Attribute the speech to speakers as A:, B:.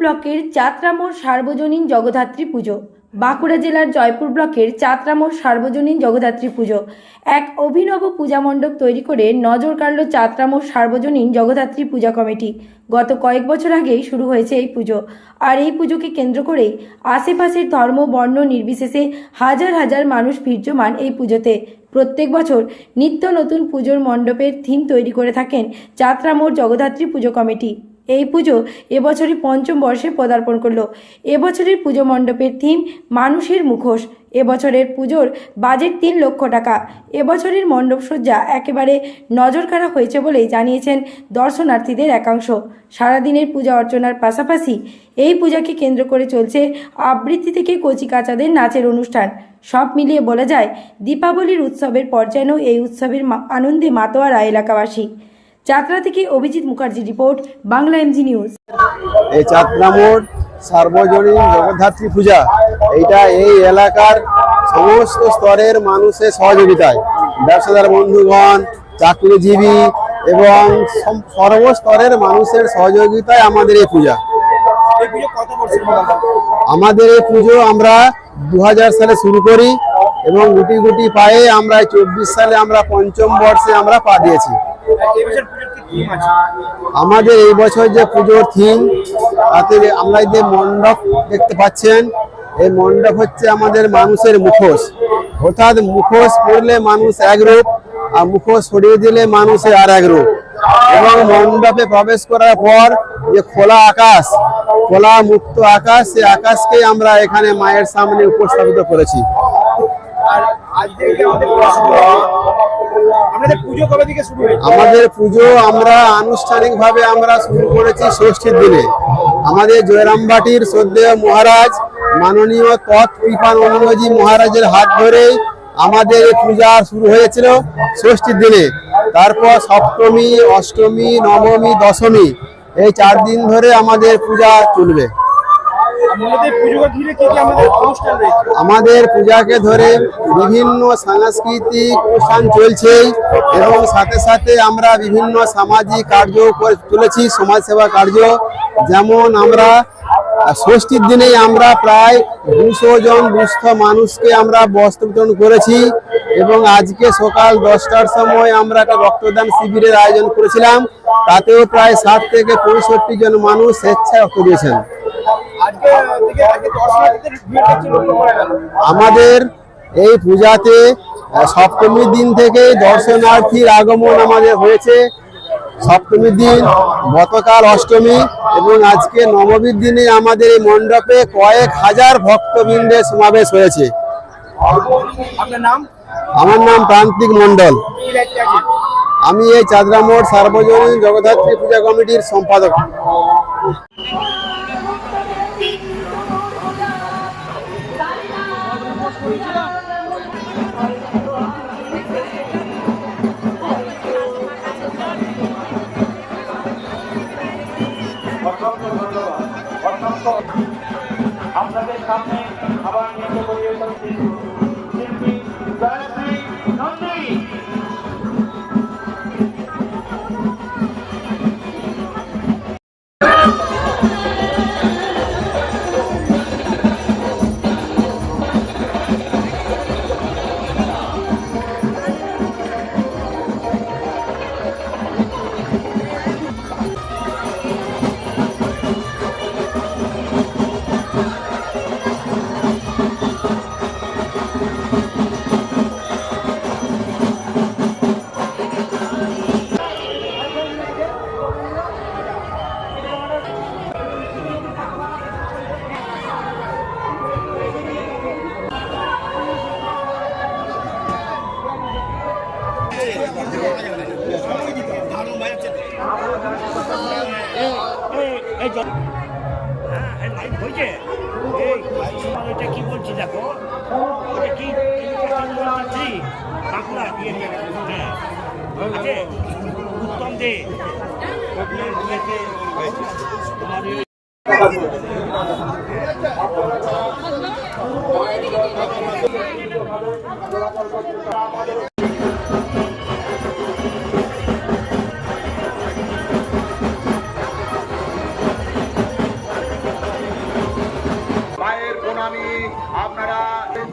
A: ব্লকের চাত্রামোড় সার্বজনীন জগদ্ধাত্রী পুজো। বাঁকুড়া জেলার জয়পুর ব্লকের চাতরামোর সার্বজনীন জগদ্ধাত্রী পুজো। এক অভিনব পূজা মণ্ডপ তৈরি করে নজর কাড়ল চাত্রামোড় সার্বজনীন জগদ্ধাত্রী পূজা কমিটি। গত কয়েক বছর আগেই শুরু হয়েছে এই পুজো। আর এই পুজোকে কেন্দ্র করেই আশেপাশের ধর্ম, বর্ণ নির্বিশেষে হাজার হাজার মানুষ ভিড় জমান এই পুজোতে। প্রত্যেক বছর নিত্য নতুন পুজোর মণ্ডপের থিম তৈরি করে থাকেন চাতরামোর জগদ্ধাত্রী পুজো কমিটি। এই পুজো এবছরই পঞ্চম বর্ষে পদার্পণ করল। এবছরের পুজো মণ্ডপের থিম মানুষের মুখোশ। এবছরের পুজোর বাজেট তিন লক্ষ টাকা। এবছরের মণ্ডপসজ্জা একেবারে নজর কাড়া হয়েছে বলেই জানিয়েছেন দর্শনার্থীদের একাংশ। সারাদিনের পূজা অর্চনার পাশাপাশি এই পূজাকে কেন্দ্র করে চলছে আবৃত্তি থেকে কচি কাচাদের নাচের অনুষ্ঠান। সব মিলিয়ে বলা যায়, দীপাবলির উৎসবের পর এই উৎসবের আনন্দে মাতোয়ারা এলাকাবাসী। যাত্রা থেকে Abhijit Mukherjee report, Bangla MG news
B: এই চাতরামোড় সার্বজনীন জগদ্ধাত্রী পূজা, এইটা এই এলাকার সমস্ত স্তরের মানুষের সহযোগিতায়। ব্যবসাদার বন্ধুগণ, চাকরিজীবী এবং সর্বস্তরের মানুষের সহযোগিতায় আমাদের এই পূজা? আমাদের এই পুজো আমরা দু হাজার সালে শুরু করি এবং গুটি গুটি পায়ে আমরা চব্বিশ সালে আমরা পঞ্চম বর্ষে আমরা পা দিয়েছি। আমাদের এই বছর যে পুজোর থিম তাতে আমরা যে মণ্ডপ দেখতে পাচ্ছেন এই মণ্ডপ হচ্ছে আমাদের মানুষের মুখোশ। অর্থাৎ মুখোশ পড়লে মানুষ এক রূপ আর মুখোশ সরিয়ে দিলে মানুষের আর এক রূপ। এবং মণ্ডপে প্রবেশ করার পর যে খোলা আকাশ খোলা মুক্ত আকাশ সেই আকাশকে আমরা এখানে মায়ের সামনে উপস্থাপিত করেছি।
C: আর আজ থেকে আমাদের পুজো শুরু আমাদের পুজো
B: আমরা আনুষ্ঠানিকভাবে আমরা শুরু করেছি ষষ্ঠীর দিনে। আমাদের জয়রামবাটির শ্রদ্ধেয় মহারাজ, মাননীয় তৎ কৃপানন্দজি মহারাজের হাত ধরেই আমাদের পূজা শুরু হয়েছিল ষষ্ঠীর দিনে। তারপর সপ্তমী, অষ্টমী, নবমী, দশমী, এই চার দিন ধরে আমাদের পূজা চলবে।
C: আমাদের পুজোকে
B: ধরে বিভিন্ন সাংস্কৃতিক অনুষ্ঠান চলছে এবং সাথে সাথে আমরা বিভিন্ন সামাজিক কার্য করে তুলেছি, সমাজসেবা কার্য। যেমন আমরা ষষ্ঠীর দিনেই আমরা প্রায় দুশো জন দুস্থ মানুষকে আমরা বস্ত্র বিতরণ করেছি এবং আজকে সকাল দশটার সময় আমরা একটা রক্তদান শিবিরের আয়োজন করেছিলাম। তাতেও প্রায় ষাট থেকে পঁয়ষট্টি জন মানুষ স্বেচ্ছায় রক্ত দিয়েছেন। আমাদের এই পূজাতে সপ্তমীর দিন থেকে দর্শনার্থীর আগমন আমাদের হয়েছে। সপ্তমীর দিন গতকাল অষ্টমী এবং আজকে নবমীর দিনে আমাদের এই মণ্ডপে কয়েক হাজার ভক্তবৃন্দের সমাবেশ হয়েছে। আমার নাম প্রান্তিক মণ্ডল। আমি এই চাঁদরামোড় সার্বজনীন জগদ্ধাত্রী পূজা কমিটির সম্পাদক।
D: আপনাদের সামনে আবার নৃত্য পরিবেশন
E: এটা কি বলছি দেখো? এটা কি থ্রি বাঁকুড়া দিয়ে হ্যাঁ আছে উত্তম দে। তোমার